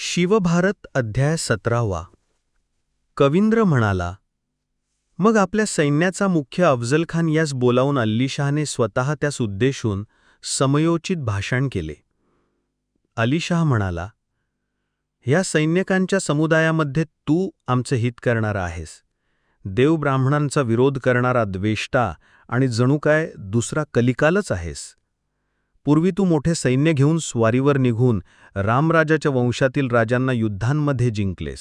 शिवभारत अध्याय सतरावा. कविंद्र म्हणाला मग आपल्या सैन्याचा मुख्य अफजलखान यास बोलावून अल्लीशहाने स्वतः त्यास उद्देशून समयोचित भाषण केले. अलीशाह म्हणाला ह्या सैनिकांच्या समुदायामध्ये तू आमचे हित करणारा आहेस. देव ब्राह्मणांचा विरोध करणारा द्वेष्टा आणि जणू काय दुसरा कलिकालच आहेस. पूर्वी तू मोठे सैन्य घेऊन स्वारीवर निघून रामराजाच्या वंशातील राजांना युद्धांमध्ये जिंकलेस.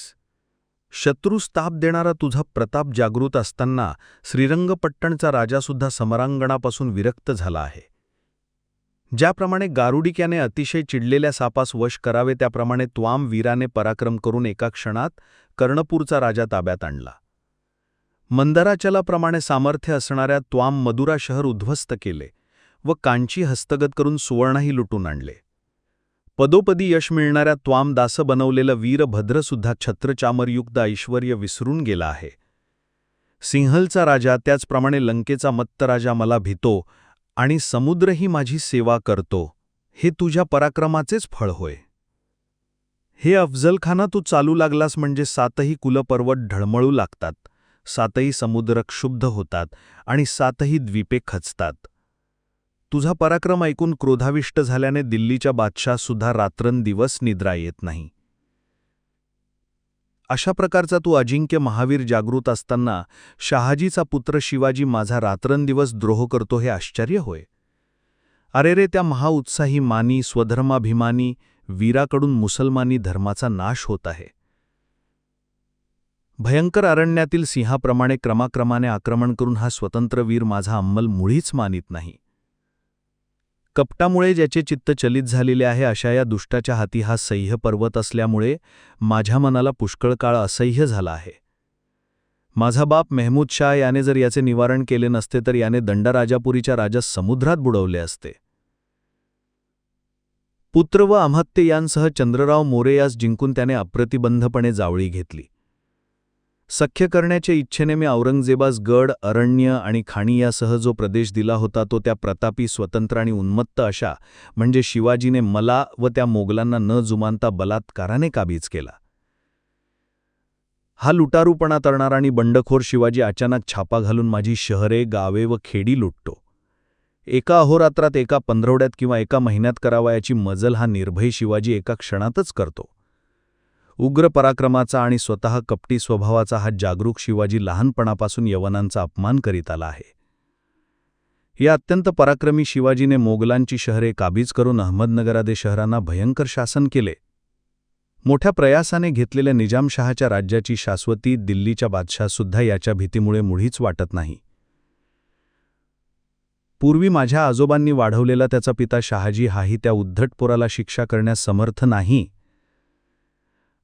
शत्रूस ताप देणारा तुझा प्रताप जागृत असताना श्रीरंगपट्टणचा राजासुद्धा समरांगणापासून विरक्त झाला आहे. ज्याप्रमाणे गारुडिक्याने अतिशय चिडलेल्या सापास वश करावे त्याप्रमाणे त्वाम वीराने पराक्रम करून एका क्षणात कर्णपूरचा राजा ताब्यात आणला. मंदराचलाप्रमाणे सामर्थ्य असणाऱ्या त्वाम मदुरा शहर उद्ध्वस्त केले. व कांची हस्तगत करून सुवर्णही लुटून आणले. पदोपदी यश मिळणाऱ्या त्वामदास बनवलेलं वीरभद्रसुद्धा छत्रचामरयुक्त ऐश्वर विसरून गेला आहे. सिंहलचा राजा त्याचप्रमाणे लंकेचा मत्तराजा मला भितो आणि समुद्रही माझी सेवा करतो हे तुझ्या पराक्रमाचेच फळ होय. हे अफजलखाना तू चालू लागलास म्हणजे सातही कुलपर्वत ढळमळू लागतात सातही समुद्र क्षुब्ध होतात आणि सातही द्वीपे खचतात. तुझा पराक्रम ऐकून क्रोधाविष्ट झाल्याने दिल्लीच्या बादशाहसुद्धा रात्रंदिवस निद्रा येत नाही. अशा प्रकारचा तू अजिंक्य महावीर जागृत असताना शहाजीचा पुत्र शिवाजी माझा रात्रंदिवस द्रोह करतो हे आश्चर्य होय. अरे रे त्या महाउत्साही मानी स्वधर्माभिमानी वीराकडून मुसलमानी धर्माचा नाश होत आहे. भयंकर अरण्यातील सिंहाप्रमाणे क्रमाक्रमाने आक्रमण करून हा स्वतंत्र वीर माझा अंमल मुळीच मानित नाही. कपटामुळे ज्याचे चित्त चलित झालेले आहे अशा या दुष्टाच्या हाती हा सह्य पर्वत असल्यामुळे माझ्या मनाला पुष्कळ काळ असह्य झाला आहे. माझा बाप मेहमूद शाह याने जर याचे निवारण केले नसते तर याने दंडराजापुरीच्या राजा समुद्रात बुडवले असते. पुत्र व अमहत्ते यांसह चंद्रराव मोरे यास जिंकून त्याने अप्रतिबंधपणे जावळी घेतली. सख्य करण्याच्या इच्छेने मी औरंगजेबास गड अरण्य आणि खाणी यासह जो प्रदेश दिला होता तो त्या प्रतापी स्वतंत्र आणि उन्मत्त अशा म्हणजे शिवाजीने मला व त्या मोगलांना न जुमानता बलात्काराने काबीज केला. हा लुटारूपणा तरणारा आणि बंडखोर शिवाजी अचानक छापा घालून माझी शहरे गावे व खेडी लुटतो. एका अहोरात्रात एका पंधरवड्यात किंवा एका महिन्यात करावयाची मजल हा निर्भय शिवाजी एका क्षणातच करतो. उग्र पराक्रमाचा आणि स्वतः कपटी स्वभावाचा हा जागरूक शिवाजी लहानपणापासून यवनांचा अपमान करीत आला आहे. या अत्यंत पराक्रमी शिवाजीने मोगलांची शहरे काबीज करून अहमदनगरादे शहरांना भयंकर शासन केले. मोठ्या प्रयासाने घेतलेल्या निजामशहाच्या राज्याची शाश्वती दिल्लीच्या बादशाहसुद्धा याच्या भीतीमुळे मुळीच वाटत नाही. पूर्वी माझ्या आजोबांनी वाढवलेला त्याचा पिता शहाजी हाही त्या उद्धटपोराला शिक्षा करण्यास समर्थ नाही.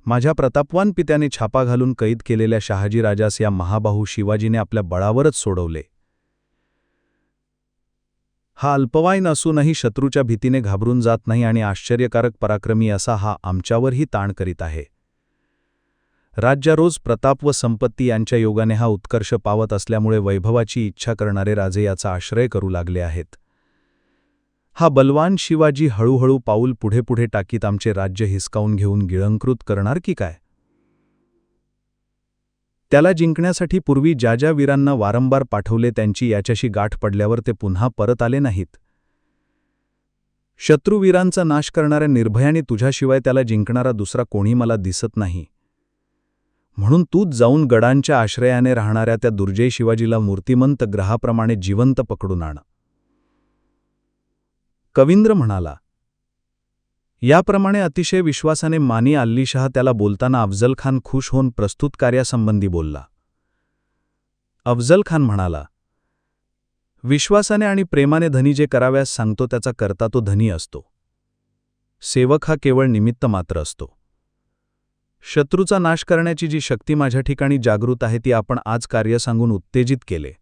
माझ्या प्रतापवान पित्याने छापा घालून कैद केलेल्या शहाजीराजास या महाबाहू शिवाजीने आपल्या बळावरच सोडवले. हा अल्पवायन असूनही शत्रूच्या भीतीने घाबरून जात नाही आणि आश्चर्यकारक पराक्रमी असा हा आमच्यावरही ताण करीत आहे. राज्यारोज प्रताप व संपत्ती यांच्या योगाने हा उत्कर्ष पावत असल्यामुळे वैभवाची इच्छा करणारे राजे याचा आश्रय करू लागले आहेत. हा बलवान शिवाजी हळूहळू पाऊल पुढे पुढे टाकीत आमचे राज्य हिसकावून घेऊन गिळंकृत करणार की काय? त्याला जिंकण्यासाठी पूर्वी ज्या ज्या वीरांना वारंवार पाठवले त्यांची याच्याशी गाठ पडल्यावर ते पुन्हा परत आले नाहीत. शत्रुवीरांचा नाश करणाऱ्या निर्भयाने तुझ्याशिवाय त्याला जिंकणारा दुसरा कोणी मला दिसत नाही. म्हणून तूच जाऊन गडांच्या आश्रयाने राहणाऱ्या त्या दुर्जय शिवाजीला मूर्तिमंत ग्रहाप्रमाणे जिवंत पकडून आण. कविंद्र म्हणाला याप्रमाणे अतिशय विश्वासाने मानी अल्लीशहा त्याला बोलताना अफजल खान खुश होऊन प्रस्तुत कार्यासंबंधी बोलला. अफजल खान म्हणाला विश्वासाने आणि प्रेमाने धनी जे कराव्यास सांगतो त्याचा करता तो धनी असतो. सेवक हा केवळ निमित्त मात्र असतो. शत्रूचा नाश करण्याची जी शक्ती माझ्या ठिकाणी जागृत आहे ती आपण आज कार्य सांगून उत्तेजित केले.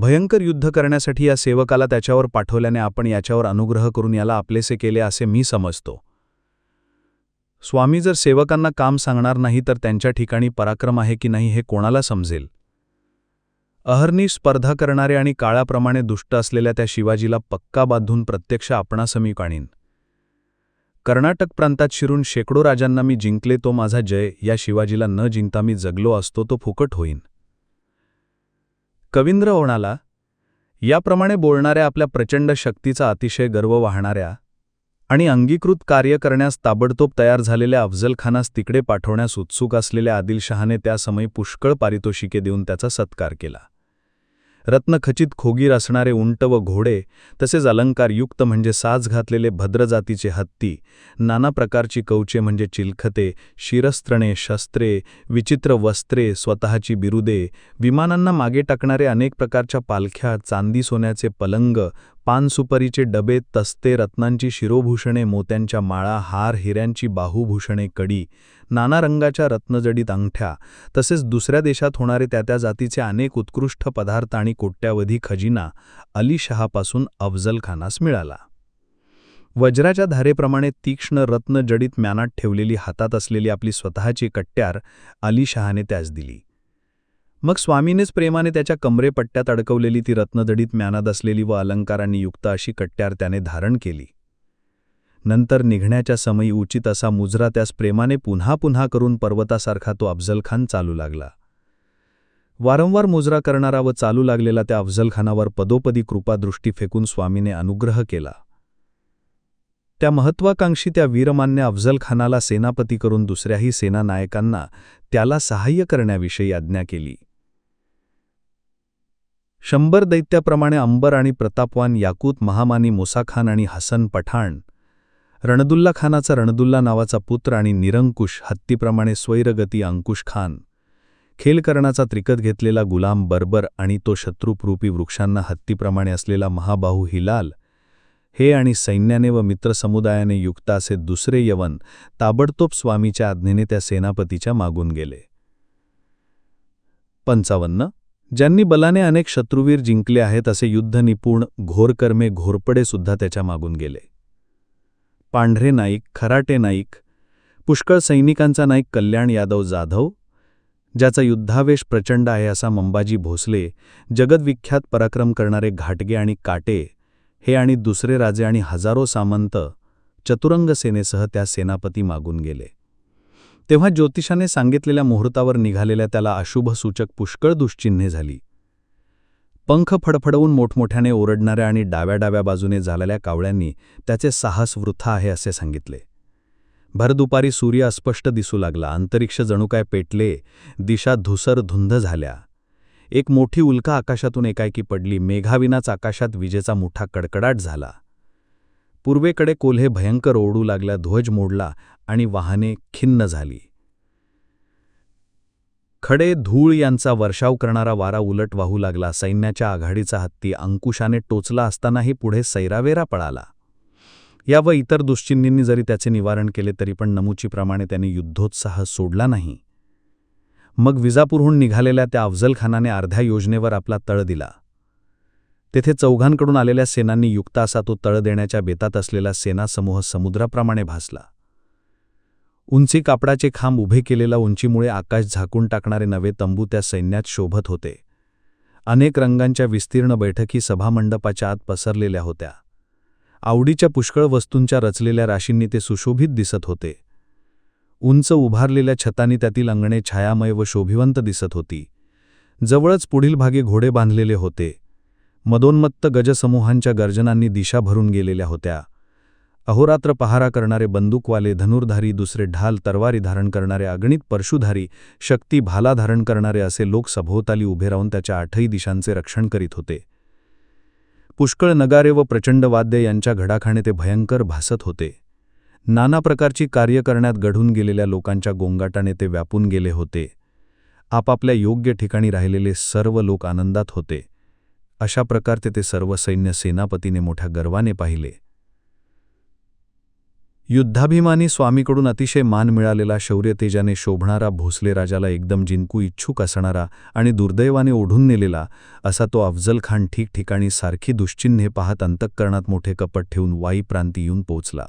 भयंकर युद्ध करण्यासाठी या सेवकाला त्याच्यावर पाठवल्याने आपण याच्यावर अनुग्रह करून याला आपलेसे केले असे मी समजतो. स्वामी जर सेवकांना काम सांगणार नाही तर त्यांच्या ठिकाणी पराक्रम आहे की नाही हे कोणाला समजेल? अहर्नी स्पर्धा करणारे आणि काळाप्रमाणे दुष्ट असलेल्या त्या शिवाजीला पक्का बांधून प्रत्यक्ष आपणासमी काढीन. कर्नाटक प्रांतात शिरून शेकडो राजांना मी जिंकले तो माझा जय या शिवाजीला न जिंकता मी जगलो असतो तो फुकट होईन. कवींद्र म्हणाला याप्रमाणे बोलणाऱ्या आपल्या प्रचंड शक्तीचा अतिशय गर्व वाहणाऱ्या आणि अंगीकृत कार्य करण्यास ताबडतोब तयार झालेल्या अफजलखानास तिकडे पाठवण्यास उत्सुक असलेल्या आदिलशहाने त्यासमयी पुष्कळ पारितोषिके देऊन त्याचा सत्कार केला. रत्नखचित खोगीर असणारे उंट व घोडे तसेच अलंकारयुक्त म्हणजे साज घातलेले भद्रजातीचे हत्ती नाना प्रकारची कवचे म्हणजे चिलखते शिरस्त्रणे शस्त्रे विचित्र वस्त्रे स्वतःची बिरुदे विमानांना मागे टाकणारे अनेक प्रकारच्या पालख्या चांदी सोन्याचे पलंग पानसुपरीचे डबे तस्ते रत्नांची शिरोभूषणे मोत्यांच्या माळा हार हिऱ्यांची बाहुभूषणे कडी नाना रंगाच्या रत्नजडीत अंगठ्या तसेच दुसऱ्या देशात होणारे त्या त्या जातीचे अनेक उत्कृष्ट पदार्थ आणि कोट्यावधी खजिना अली शहापासून अफजलखानास मिळाला. वज्राच्या धारेप्रमाणे तीक्ष्ण रत्नजडीत म्यानात ठेवलेली हातात असलेली आपली स्वतःची कट्ट्यार अली शहाने त्यास दिली. मग स्वामीनेच प्रेमाने त्याच्या कमरेपट्ट्यात अडकवलेली ती रत्नदडीत म्यानात असलेली व अलंकारांनी युक्त अशी कट्ट्यार त्याने धारण केली. नंतर निघण्याच्या समयी उचित असा मुजरा त्यास प्रेमाने पुन्हा पुन्हा करून पर्वतासारखा तो अफजलखान चालू लागला. वारंवार मुजरा करणारा व चालू लागलेला त्या अफजलखानावर पदोपदी कृपादृष्टी फेकून स्वामीने अनुग्रह केला. त्या महत्वाकांक्षी त्या वीरमान्य अफजलखानाला सेनापती करून दुसऱ्याही सेनानायकांना त्याला सहाय्य करण्याविषयी आज्ञा केली. शंभर दैत्याप्रमाणे अंबर आणि प्रतापवान याकूत महामानी मुसाखान आणि हसन पठाण रणदुल्ला खानाचा रणदुल्ला नावाचा पुत्र आणि निरंकुश हत्तीप्रमाणे स्वैरगती अंकुश खान. खेलकरणाचा त्रिकत घेतलेला गुलाम बर्बर आणि तो शत्रुपरूपी वृक्षांना हत्तीप्रमाणे असलेला महाबाहू हिलाल हे आणि सैन्याने व मित्रसमुदायाने युक्त असे दुसरे यवन ताबडतोब स्वामीच्या आज्ञेने त्या सेनापतीच्या मागून गेले. पंचावन्न. ज्यांनी बलाने अनेक शत्रुवीर जिंकले आहेत असे युद्धनिपुण घोरकर्मे घोरपडे सुद्धा त्याच्या मागून गेले. पांढरे नाईक खराटे नाईक पुष्कळ सैनिकांचा नाईक कल्याण यादव जाधव ज्याचा युद्धावेश प्रचंड आहे असा मंबाजी भोसले जगदविख्यात पराक्रम करणारे घाटगे आणि काटे हे आणि दुसरे राजे आणि हजारो सामंत चतुरंग सेनेसह त्या सेनापती मागून गेले. तेव्हा ज्योतिषाने सांगितलेल्या मुहूर्तावर निघालेल्या त्याला अशुभ सूचक पुष्कळ दुश्चिन्हे झाली. पंख फडफडवून मोठमोठ्याने ओरडणाऱ्या आणि डाव्या डाव्या बाजूने झालेल्या कावळ्यांनी त्याचे साहस वृथा आहे असे सांगितले. भरदुपारी सूर्य अस्पष्ट दिसू लागला. अंतरिक्ष जणू काय पेटले दिशा धुसर धुंद झाल्या. एक मोठी उल्का आकाशातून एकाएकी पडली. मेघाविनाच आकाशात विजेचा मोठा कडकडाट झाला. पूर्वेकडे कोल्हे भयंकर ओढू लागल्या. ध्वज मोडला आणि वाहने खिन्न झाली. खडे धूळ यांचा वर्षाव करणारा वारा उलट वाहू लागला. सैन्याच्या आघाडीचा हत्ती अंकुशाने टोचला असतानाही पुढे सैरावेरा पळाला. या व इतर दुश्चिन्नींनी जरी त्याचे निवारण केले तरी पण नमुचीप्रमाणे त्यांनी युद्धोत्साह सोडला नाही. मग विजापूरहून निघालेल्या त्या अफजलखानाने अर्ध्या योजनेवर आपला तळ दिला. तेथे चौघांकडून आलेल्या सेनांनी युक्त असा तो तळ देण्याच्या बेतात असलेला सेनासमूह समुद्राप्रमाणे भासला. उंची कापडाचे खांब उभे केलेला उंचीमुळे आकाश झाकून टाकणारे नवे तंबू त्या सैन्यात शोभत होते. अनेक रंगांच्या विस्तीर्ण बैठकी सभामंडपाच्या आत पसरलेल्या होत्या. आवडीच्या पुष्कळ वस्तूंच्या रचलेल्या राशींनी ते सुशोभित दिसत होते. उंच उभारलेल्या छतांनी त्यातील अंगणे छायामय व शोभिवंत दिसत होती. जवळच पुढील भागे घोडे बांधलेले होते. मदोन्मत्त गजसमूहांच्या गर्जनांनी दिशा भरून गेलेल्या होत्या. अहोरात्र पहारा करणारे बंदूकवाले धनुर्धारी दुसरे ढाल तरवारी धारण करणारे अगणित परशुधारी शक्ती भाला धारण करणारे असे लोक सभोवताली उभे राहून त्याच्या आठही दिशांचे रक्षण करीत होते. पुष्कळ नगारे व प्रचंड वाद्य यांच्या घडाखाणे ते भयंकर भासत होते. नाना प्रकारची कार्य करण्यात घडून गेलेल्या लोकांच्या गोंगाटाने ते व्यापून गेले होते. आपापल्या योग्य ठिकाणी राहिलेले सर्व लोक आनंदात होते. अशा प्रकारचे ते सर्व सैन्य सेनापतीने मोठ्या गर्वाने पाहिले. युद्धाभिमानी स्वामीकडून अतिशय मान मिळालेला शौर्यतेजाने शोभणारा भोसले राजाला एकदम जिंकू इच्छुक असणारा आणि दुर्दैवाने ओढून नेलेला असा तो अफजल खान ठिकठिकाणी सारखी दुश्चिन्हे पाहत अंतःकरणात मोठे कपट ठेवून वाई प्रांती येऊन पोचला